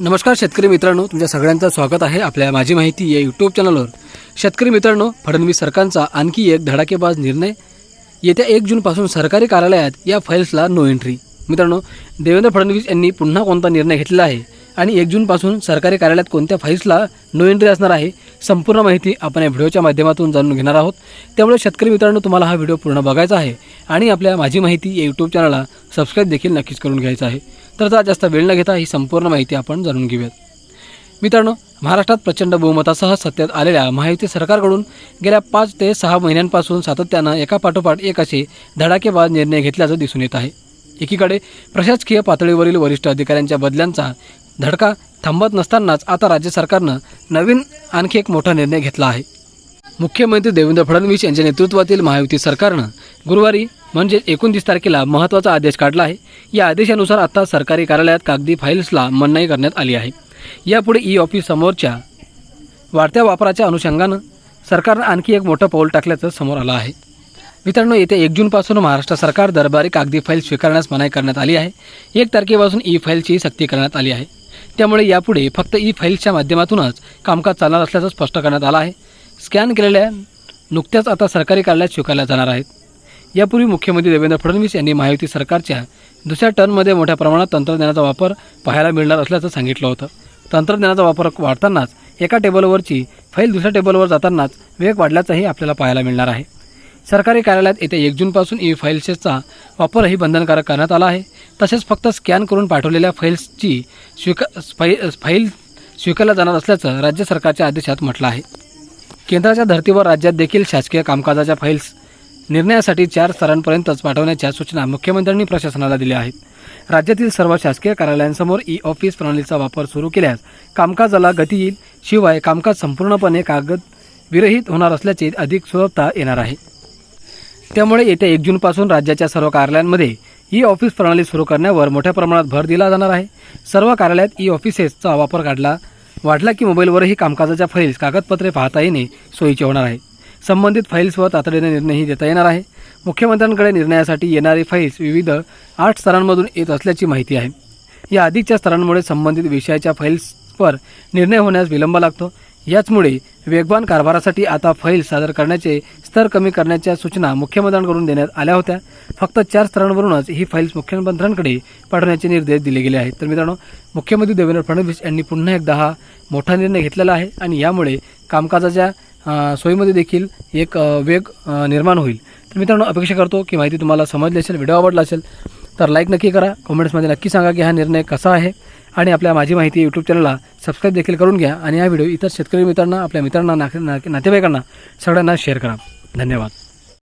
नमस्कार शेतकरी मित्रांनो तुमच्या सगळ्यांचं स्वागत आहे आपल्या माझी माहिती या यूट्यूब चॅनलवर शेतकरी मित्रांनो फडणवीस सरकारचा आणखी एक धडाकेबाज निर्णय. येत्या एक जूनपासून सरकारी कार्यालयात या फाईल्सला नो एंट्री मित्रांनो देवेंद्र फडणवीस यांनी पुन्हा कोणता निर्णय घेतलेला आहे? आणि एक जूनपासून सरकारी कार्यालयात कोणत्या फाईल्सला नो एंट्री असणार आहे? संपूर्ण माहिती आपण या व्हिडिओच्या माध्यमातून जाणून घेणार आहोत. त्यामुळे शेतकरी मित्रांनो तुम्हाला हा व्हिडिओ पूर्ण बघायचा आहे. आणि आपल्या माझी माहिती या यूट्यूब चॅनलला सबस्क्राईब देखील नक्कीच करून घ्यायचा आहे. तर आता जास्त वेळ न घेता ही संपूर्ण माहिती आपण जाणून घेऊयात. मित्रांनो महाराष्ट्रात प्रचंड बहुमतासह सत्तेत आलेल्या महायुती सरकारकडून गेल्या पाच ते सहा महिन्यांपासून सातत्यानं एका पाठोपाठ एक असे धडाकेबाज निर्णय घेतल्याचं दिसून येत आहे. एकीकडे प्रशासकीय पातळीवरील वरिष्ठ अधिकाऱ्यांच्या बदल्यांचा धडका थांबत नसतानाच आता राज्य सरकारनं नवीन आणखी एक मोठा निर्णय घेतला आहे. मुख्यमंत्री देवेंद्र फडणवीस यांच्या नेतृत्वातील महायुती सरकारनं गुरुवारी म्हणजे एकोणतीस तारखेला महत्त्वाचा आदेश काढला आहे. या आदेशानुसार आता सरकारी कार्यालयात कागदी फाईल्सला मनाई करण्यात आली आहे. यापुढे ई ऑफिस समोरच्या वाढत्या वापराच्या अनुषंगानं सरकारनं आणखी एक मोठं पाऊल टाकल्याचं समोर आलं आहे. मित्रांनो येत्या एक जूनपासून महाराष्ट्र सरकार दरबारी कागदी फाईल स्वीकारण्यास मनाई करण्यात आली आहे. एक तारखेपासून ई फाईलची सक्ती करण्यात आली आहे. त्यामुळे यापुढे फक्त ई फाईल्सच्या माध्यमातूनच कामकाज चालणार असल्याचं स्पष्ट करण्यात आलं आहे. स्कॅन केलेल्या नुकत्याच आता सरकारी कार्यालयात स्वीकारल्या जाणार आहेत. यापूर्वी मुख्यमंत्री देवेंद्र फडणवीस यांनी महायुती सरकारच्या दुसऱ्या टर्नमध्ये मोठ्या प्रमाणात तंत्रज्ञानाचा वापर पाहायला मिळणार असल्याचं सांगितलं होतं. तंत्रज्ञानाचा वापर वाढतानाच एका टेबलवरची फाईल दुसऱ्या टेबलवर जातानाच वेग वाढल्याचाही आपल्याला पाहायला मिळणार आहे. सरकारी कार्यालयात येत्या एक जूनपासून ई फाईल्सचा वापरही बंधनकारक करण्यात आला आहे. तसेच फक्त स्कॅन करून पाठवलेल्या फाईल्सची स्वीका फाई फाईल स्वीकारल्या जाणार असल्याचं राज्य सरकारच्या आदेशात म्हटलं आहे. केंद्राच्या धर्तीवर राज्यात देखील शासकीय कामकाजाच्या फाईल्स निर्णयासाठी चार स्तरांपर्यंतच पाठवण्याच्या सूचना मुख्यमंत्र्यांनी प्रशासनाला दिल्या आहेत. राज्यातील सर्व शासकीय कार्यालयांसमोर ई ऑफिस प्रणालीचा वापर सुरू केल्यास कामकाजाला गती येईल शिवाय कामकाज संपूर्णपणे कागद विरहित होणार असल्याचे अधिक सुलभता येणार आहे. त्यामुळे येत्या एक जूनपासून राज्याच्या सर्व कार्यालयांमध्ये ई ऑफिस प्रणाली सुरू करण्यावर मोठ्या प्रमाणात भर दिला जाणार आहे. सर्व कार्यालयात ई ऑफिसेसचा वापर काढला वाटला की मोबाईलवरही कामकाजाच्या फाईल्स कागदपत्रे पाहता येणे सोयीचे होणार आहे. संबंधित फाईल्सवर तातडीने निर्णयही देता येणार आहे. मुख्यमंत्र्यांकडे निर्णयासाठी येणारी फाईल्स विविध आठ स्तरांमधून येत असल्याची माहिती आहे. या अधिकच्या स्तरांमुळे संबंधित विषयाच्या फाईल्सवर निर्णय होण्यास विलंब लागतो. याचमुळे वेगवान कारभारासाठी आता फाईल सादर करण्याचे स्तर कमी करण्याच्या सूचना मुख्यमंत्र्यांकडून देण्यात आल्या होत्या. फक्त चार स्तरांवरूनच ही फाईल्स मुख्यमंत्र्यांकडे पाठवण्याचे निर्देश दिले गेले आहेत. तर मित्रांनो मुख्यमंत्री देवेंद्र फडणवीस यांनी पुन्हा एकदा हा मोठा निर्णय घेतलेला आहे आणि यामुळे कामकाजाच्या सोयीमध्ये देखील एक वेग निर्माण होईल. तर मित्रांनो अपेक्षा करतो की माहिती तुम्हाला समजली असेल व्हिडिओ आवडला असेल तर लाईक नक्की करा. कॉमेंट्समध्ये नक्की सांगा की हा निर्णय कसा आहे. आणि आपल्या माझी माहिती यूट्यूब चॅनलला सबस्क्राईब देखील करून घ्या आणि हा व्हिडिओ इतर शेतकरी मित्रांना आपल्या मित्रांना नातेवाईकांना सगळ्यांना शेअर करा. धन्यवाद.